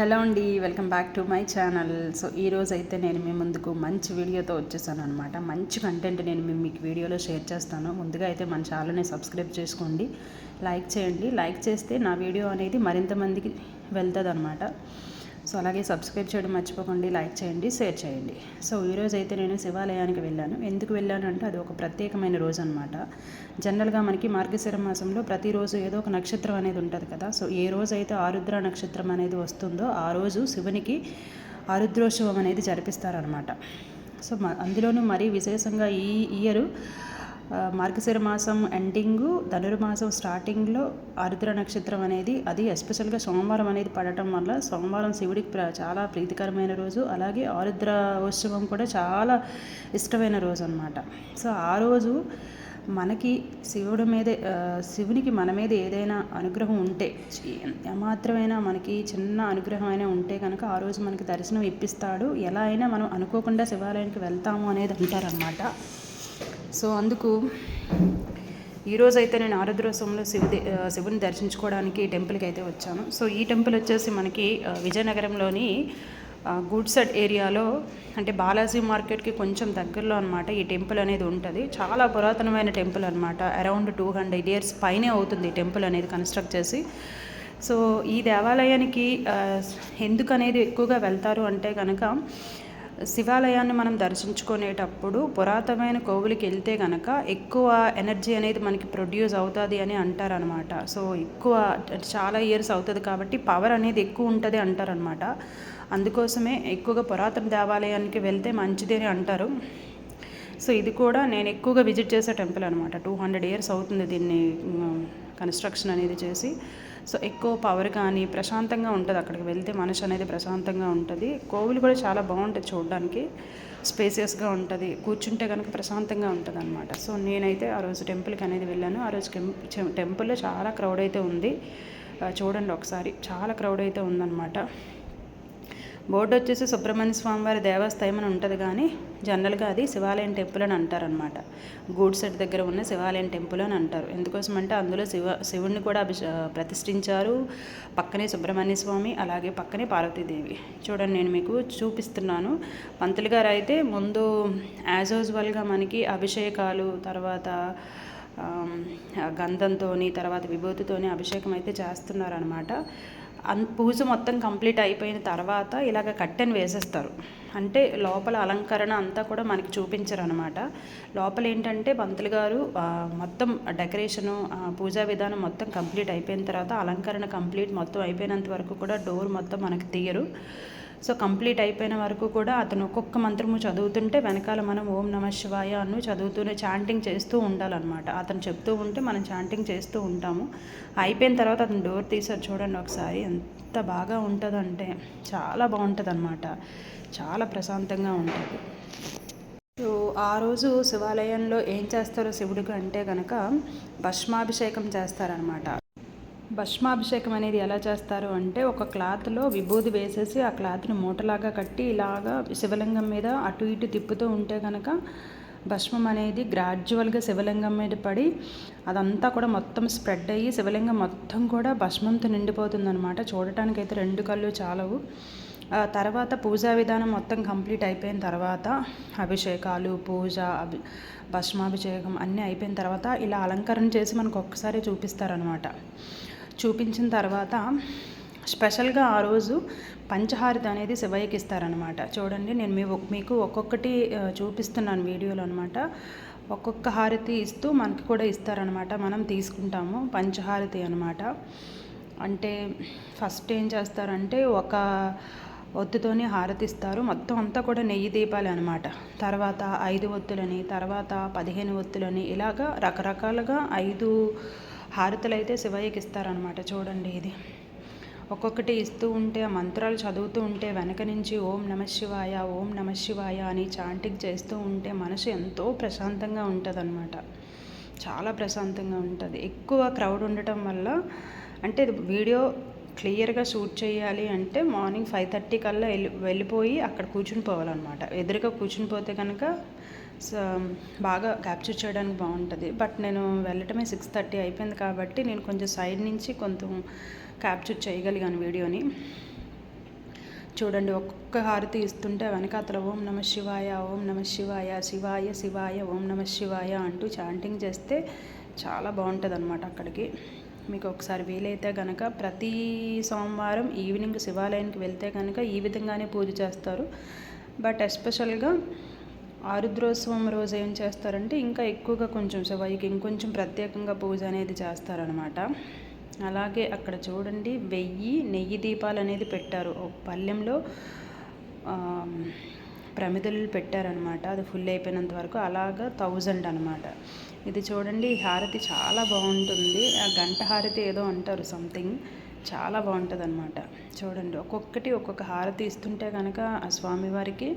Hello అండి welcome back to my channel. So ఈరోజు అయితే నేను మీ ముందుకు మంచి వీడియోతో వచ్చేసాను అనమాట మంచి కంటెంట్ నేను మీకు వీడియోలో షేర్ చేస్తాను. ముందుగా అయితే మన ఛానల్ని సబ్స్క్రైబ్ చేసుకోండి. లైక్ చేయండి. లైక్ చేస్తే నా వీడియో అనేది మరింత మందికి వెళ్తుంది అనమాట సో అలాగే సబ్స్క్రైబ్ చేయడం మర్చిపోకండి లైక్ చేయండి షేర్ చేయండి. సో ఈరోజు అయితే నేను శివాలయానికి వెళ్ళాను. ఎందుకు వెళ్ళాను అంటే అది ఒక ప్రత్యేకమైన రోజు అనమాట జనరల్గా మనకి మార్గశిర మాసంలో ప్రతిరోజు ఏదో ఒక నక్షత్రం అనేది ఉంటుంది కదా. సో ఏ రోజు అయితే ఆరుద్ర నక్షత్రం అనేది వస్తుందో ఆ రోజు శివునికి ఆరుద్రోత్సవం అనేది జరిపిస్తారనమాట సో మ- అందులోనూ మరీ విశేషంగా ఈ ఇయర్ మార్గశిర మాసం ఎండింగు ధనుర్మాసం స్టార్టింగ్లో ఆరుద్ర నక్షత్రం అనేది అది ఎస్పెషల్గా సోమవారం అనేది పడటం వల్ల సోమవారం శివుడికి చాలా ప్రీతికరమైన రోజు. అలాగే ఆరుద్ర ఉత్సవం కూడా చాలా ఇష్టమైన రోజు అనమాట సో ఆ రోజు మనకి శివుడి మీద శివునికి మన మీద ఏదైనా అనుగ్రహం ఉంటే ఏమాత్రమైనా మనకి చిన్న అనుగ్రహం అయినా ఉంటే కనుక ఆ రోజు మనకి దర్శనం ఇప్పిస్తాడు. ఎలా అయినా మనం అనుకోకుండా శివాలయానికి వెళ్తాము అనేది అంటారనమాట సో అందుకు ఈరోజు అయితే నేను ఆరుద్రోత్సవంలో శివుడి శివుని దర్శించుకోవడానికి టెంపుల్కి అయితే వచ్చాను. సో ఈ టెంపుల్ వచ్చేసి మనకి విజయనగరంలోని ఆ, ఏరియాలో అంటే బాలాజీ మార్కెట్కి కొంచెం దగ్గరలో అనమాట ఈ టెంపుల్ అనేది ఉంటుంది. చాలా పురాతనమైన టెంపుల్ అనమాట అరౌండ్ టూ హండ్రెడ్ ఇయర్స్ పైనే అవుతుంది ఈ టెంపుల్ అనేది కన్స్ట్రక్ట్ చేసి. సో ఈ దేవాలయానికి ఎందుకు అనేది ఎక్కువగా వెళ్తారు అంటే కనుక శివాలయాన్ని మనం దర్శించుకునేటప్పుడు పురాతనమైన కోవులకి వెళ్తే కనుక ఎక్కువ ఎనర్జీ అనేది మనకి ప్రొడ్యూస్ అవుతుంది అని అంటారనమాట సో ఎక్కువ చాలా ఇయర్స్ అవుతుంది కాబట్టి పవర్ అనేది ఎక్కువ ఉంటుంది అంటారనమాట అందుకోసమే ఎక్కువగా పురాతన దేవాలయానికి వెళ్తే మంచిది అని అంటారు. సో ఇది కూడా నేను ఎక్కువగా విజిట్ చేసే టెంపుల్ అనమాట టూ హండ్రెడ్ ఇయర్స్ అవుతుంది దీన్ని కన్స్ట్రక్షన్ అనేది చేసి. సో ఎక్కువ పవర్ కానీ ప్రశాంతంగా ఉంటుంది అక్కడికి వెళ్తే మనసు అనేది ప్రశాంతంగా ఉంటుంది. కోవిలు కూడా చాలా బాగుంటుంది చూడడానికి. స్పేసియస్గా ఉంటుంది. కూర్చుంటే కనుక ప్రశాంతంగా ఉంటుంది అనమాట సో నేనైతే ఆ రోజు టెంపుల్కి అనేది వెళ్ళాను. ఆ రోజు టెంపుల్లో చాలా క్రౌడ్ అయితే ఉంది. చూడండి ఒకసారి. చాలా క్రౌడ్ అయితే ఉందన్నమాట. బోర్డు వచ్చేసి సుబ్రహ్మణ్య స్వామి వారి దేవస్థాయం అని ఉంటుంది కానీ జనరల్గా అది శివాలయం టెంపుల్ అని అంటారనమాట గూడ్సెట్ దగ్గర ఉన్న శివాలయం టెంపుల్ అని అంటారు. ఎందుకోసం అంటే అందులో శివ శివుణ్ణి కూడా అభిష ప్రతిష్ఠించారు పక్కనే సుబ్రహ్మణ్య స్వామి అలాగే పక్కనే పార్వతీదేవి. చూడండి నేను మీకు చూపిస్తున్నాను. పంతులు గారు అయితే ముందు యాజ్ యూజువల్గా మనకి అభిషేకాలు తర్వాత గంధంతో తర్వాత విభూతితోని అభిషేకం అయితే చేస్తున్నారనమాట పూజ మొత్తం కంప్లీట్ అయిపోయిన తర్వాత ఇలాగ కట్టెను వేసేస్తారు. అంటే లోపల అలంకరణ అంతా కూడా మనకి చూపించరు అనమాట లోపల ఏంటంటే పంతులు గారు మొత్తం డెకరేషను పూజా విధానం మొత్తం కంప్లీట్ అయిపోయిన తర్వాత అలంకరణ కంప్లీట్ మొత్తం అయిపోయినంత వరకు కూడా డోర్ మొత్తం మనకు తీయరు. సో కంప్లీట్ అయిపోయిన వరకు కూడా అతను ఒక్కొక్క మంత్రము చదువుతుంటే వెనకాల మనం ఓం నమ శివాయ అను చదువుతూనే చాంటింగ్ చేస్తూ ఉండాలన్నమాట. అతను చెప్తూ ఉంటే మనం చాంటింగ్ చేస్తూ ఉంటాము. అయిపోయిన తర్వాత అతను డోర్ తీసారు చూడండి ఒకసారి. ఎంత బాగా ఉంటుందంటే చాలా బాగుంటుంది అనమాట చాలా ప్రశాంతంగా ఉంటుంది. సో ఆ రోజు శివాలయంలో ఏం చేస్తారో శివుడికి అంటే కనుక భస్మాభిషేకం చేస్తారనమాట భస్మాభిషేకం అనేది ఎలా చేస్తారు అంటే ఒక క్లాత్లో విభూది వేసేసి ఆ క్లాత్ని మూటలాగా కట్టి ఇలాగా శివలింగం మీద అటు ఇటు తిప్పుతూ ఉంటే కనుక భస్మం అనేది గ్రాడ్యువల్గా శివలింగం మీద పడి అదంతా కూడా మొత్తం స్ప్రెడ్ అయ్యి శివలింగం మొత్తం కూడా భస్మంతో నిండిపోతుందనమాట చూడటానికైతే రెండు కళ్ళు చాలవు. ఆ తర్వాత పూజా విధానం మొత్తం కంప్లీట్ అయిపోయిన తర్వాత అభిషేకాలు పూజ అభి భస్మాభిషేకం అన్నీ అయిపోయిన తర్వాత ఇలా అలంకరణ చేసి మనకు ఒక్కసారి చూపిస్తారనమాట చూపించిన తర్వాత స్పెషల్గా ఆ రోజు పంచహారతి అనేది శివయ్యకి ఇస్తారనమాట చూడండి నేను మీ మీకు ఒక్కొక్కటి చూపిస్తున్నాను వీడియోలో అనమాట ఒక్కొక్క హారతి ఇస్తూ మనకి కూడా ఇస్తారనమాట మనం తీసుకుంటాము పంచహారతి అనమాట అంటే ఫస్ట్ ఏం చేస్తారంటే ఒక ఒత్తుతోనే హారతిస్తారు మొత్తం అంతా కూడా నెయ్యి దీపాలు అనమాట తర్వాత ఐదు ఒత్తులని తర్వాత పదిహేను ఒత్తులని ఇలాగా రకరకాలుగా ఐదు హారతులు అయితే శివయ్యకి ఇస్తారనమాట చూడండి ఇది. ఒక్కొక్కటి ఇస్తూ ఉంటే ఆ మంత్రాలు చదువుతూ ఉంటే వెనక నుంచి ఓం నమ శివాయ ఓం నమ శివాయ అని చాంటింగ్ చేస్తూ ఉంటే మనసు ఎంతో ప్రశాంతంగా ఉంటుందన్నమాట. చాలా ప్రశాంతంగా ఉంటుంది. ఎక్కువ క్రౌడ్ ఉండటం వల్ల అంటే వీడియో క్లియర్గా షూట్ చేయాలి అంటే మార్నింగ్ ఫైవ్ థర్టీ కల్లా వెళ్ళి వెళ్ళిపోయి అక్కడ కూర్చుని పోవాలన్నమాట. ఎదురుగా కూర్చుని పోతే కనుక బాగా క్యాప్చర్ చేయడానికి బాగుంటుంది. బట్ నేను వెళ్ళటమే సిక్స్ థర్టీ అయిపోయింది కాబట్టి నేను కొంచెం సైడ్ నుంచి కొంచెం క్యాప్చర్ చేయగలిగాను వీడియోని. చూడండి ఒక్కొక్క హారతి ఇస్తుంటే వెనకాతల ఓం నమ శివాయ ఓం నమ శివాయ శివాయ శివాయ ఓం నమ శివాయ అంటూ చాంటింగ్ చేస్తే చాలా బాగుంటుంది అనమాట అక్కడికి. మీకు ఒకసారి వీలైతే కనుక ప్రతి సోమవారం ఈవినింగ్ శివాలయానికి వెళ్తే కనుక ఈ విధంగానే పూజ చేస్తారు. బట్ ఎస్పెషల్గా ఆరుద్రోత్సవం రోజు ఏం చేస్తారంటే ఇంకా ఎక్కువగా కొంచెం శివయ్యకి ఇంకొంచెం ప్రత్యేకంగా పూజ అనేది చేస్తారనమాట అలాగే అక్కడ చూడండి వెయ్యి నెయ్యి దీపాలు అనేది పెట్టారు. ఒక పల్లెంలో ప్రమిదలు పెట్టారనమాట అది ఫుల్ అయిపోయినంత వరకు అలాగా థౌజండ్ అనమాట ఇది చూడండి హారతి చాలా బాగుంటుంది. ఆ గంట హారతి ఏదో అంటారు సంథింగ్. చాలా బాగుంటుంది అనమాట చూడండి ఒక్కొక్కటి ఒక్కొక్క హారతి ఇస్తుంటే కనుక ఆ స్వామివారికి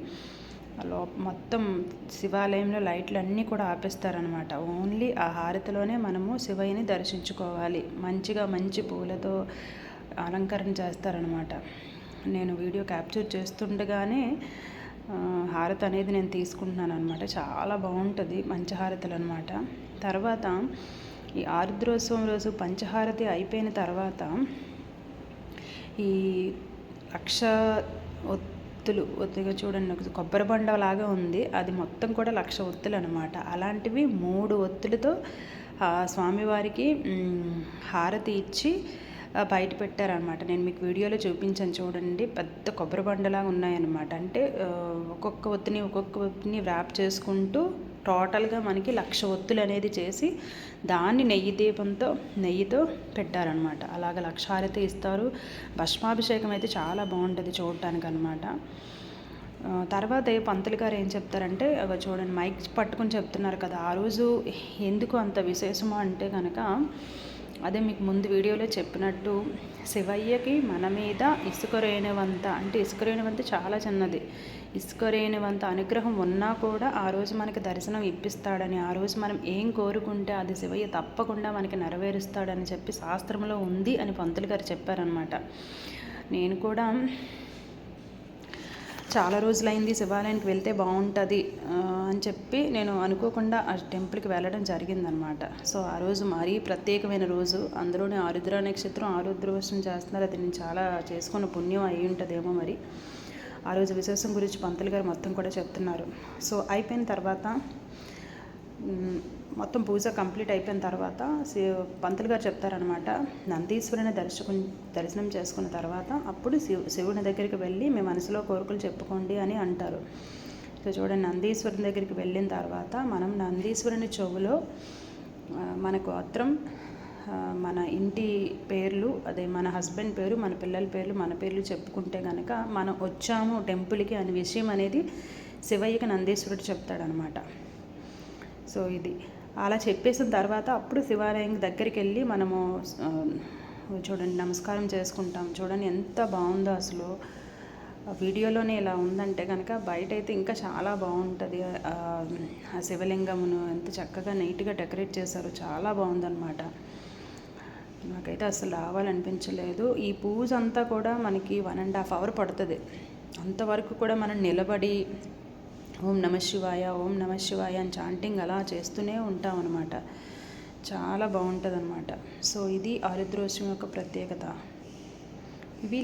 లో మొత్తం శివాలయంలో లైట్లు అన్నీ కూడా ఆపేస్తారనమాట ఓన్లీ ఆ హారతిలోనే మనము శివయ్యని దర్శించుకోవాలి. మంచిగా మంచి పూలతో అలంకరణ చేస్తారనమాట నేను వీడియో క్యాప్చర్ చేస్తుండగానే హారతి అనేది నేను తీసుకుంటున్నాను అనమాట చాలా బాగుంటుంది మంచి హారతులు అనమాట తర్వాత ఈ ఆరుద్రోత్సవం రోజు పంచహారతి అయిపోయిన తర్వాత ఈ లక్ష ఒత్తులు ఒత్తుగా చూడండి. కొబ్బరి బండలాగా ఉంది. అది మొత్తం కూడా లక్ష ఒత్తులు అనమాట అలాంటివి మూడు ఒత్తులతో స్వామివారికి హారతి ఇచ్చి బయట పెట్టారనమాట నేను మీకు వీడియోలో చూపించాను చూడండి. పెద్ద కొబ్బరి బండలాగా ఉన్నాయన్నమాట. అంటే ఒక్కొక్క ఒత్తిని ఒక్కొక్క ఒత్తిని వ్రాప్ చేసుకుంటూ టోటల్గా మనకి లక్ష ఒత్తులు అనేది చేసి దాన్ని నెయ్యి దీపంతో నెయ్యితో పెట్టారనమాట అలాగ లక్ష ఇస్తారు. భస్మాభిషేకం అయితే చాలా బాగుంటుంది చూడటానికి అనమాట తర్వాత పంతులు గారు ఏం చెప్తారంటే అవి చూడండి మైక్ పట్టుకుని చెప్తున్నారు కదా ఆ రోజు ఎందుకు అంత విశేషమో అంటే కనుక అదే మీకు ముందు వీడియోలో చెప్పినట్టు శివయ్యకి మన మీద ఇసుక రేణువంత అంటే ఇసుక రేణువంత చాలా చిన్నది. ఇసుకరేణివంత అనుగ్రహం ఉన్నా కూడా ఆ రోజు మనకి దర్శనం ఇప్పిస్తాడని ఆ రోజు మనం ఏం కోరుకుంటే అది శివయ్య తప్పకుండా మనకి నెరవేరుస్తాడని చెప్పి శాస్త్రంలో ఉంది అని పంతులు గారు చెప్పారనమాట నేను కూడా చాలా రోజులైంది శివాలయానికి వెళ్తే బాగుంటుంది అని చెప్పి నేను అనుకోకుండా ఆ టెంపుల్కి వెళ్ళడం జరిగిందనమాట సో ఆ రోజు మరీ ప్రత్యేకమైన రోజు. అందులోనే ఆరుద్ర నక్షత్రం ఆరుద్రవశం చేస్తున్నారు. అది నేను చాలా చేసుకున్న పుణ్యం అయి ఉంటుందేమో మరి. ఆ రోజు విశేషం గురించి పంతులు గారు మొత్తం కూడా చెప్తున్నారు. సో అయిపోయిన తర్వాత మొత్తం పూజ కంప్లీట్ అయిపోయిన తర్వాత పంతులు గారు చెప్తారనమాట నందీశ్వరుని దర్శకు దర్శనం చేసుకున్న తర్వాత అప్పుడు శివ శివుని దగ్గరికి వెళ్ళి మీ మనసులో కోరికలు చెప్పుకోండి అని అంటారు. సో చూడండి నందీశ్వరుని దగ్గరికి వెళ్ళిన తర్వాత మనం నందీశ్వరుని చెవులో మన గోత్రం మన ఇంటి పేర్లు అదే మన హస్బెండ్ పేరు మన పిల్లల పేర్లు మన పేర్లు చెప్పుకుంటే కనుక మనం వచ్చాము టెంపుల్కి అనే విషయం అనేది శివయ్యకి నందీశ్వరుడు చెప్తాడనమాట. సో ఇది. అలా చెప్పేసిన తర్వాత అప్పుడు శివాలయం దగ్గరికి వెళ్ళి మనము చూడండి నమస్కారం చేసుకుంటాం. చూడండి ఎంత బాగుందో అసలు. వీడియోలోనే ఇలా ఉందంటే కనుక బయట అయితే ఇంకా చాలా బాగుంటుంది. ఆ శివలింగమును ఎంత చక్కగా నీట్గా డెకరేట్ చేశారు చాలా బాగుందన్నమాట నాకైతే అసలు రావాలనిపించలేదు. ఈ పూజ అంతా కూడా మనకి వన్ అండ్ హాఫ్ అవర్ పడుతుంది. అంతవరకు కూడా మనం నిలబడి ఓం నమ శివాయ ఓం నమ శివాయ అని చాంటింగ్ అలా చేస్తూనే ఉంటాం అనమాట చాలా బాగుంటుంది అనమాట సో ఇది ఆరుద్రోషం యొక్క ప్రత్యేకత. ఇవి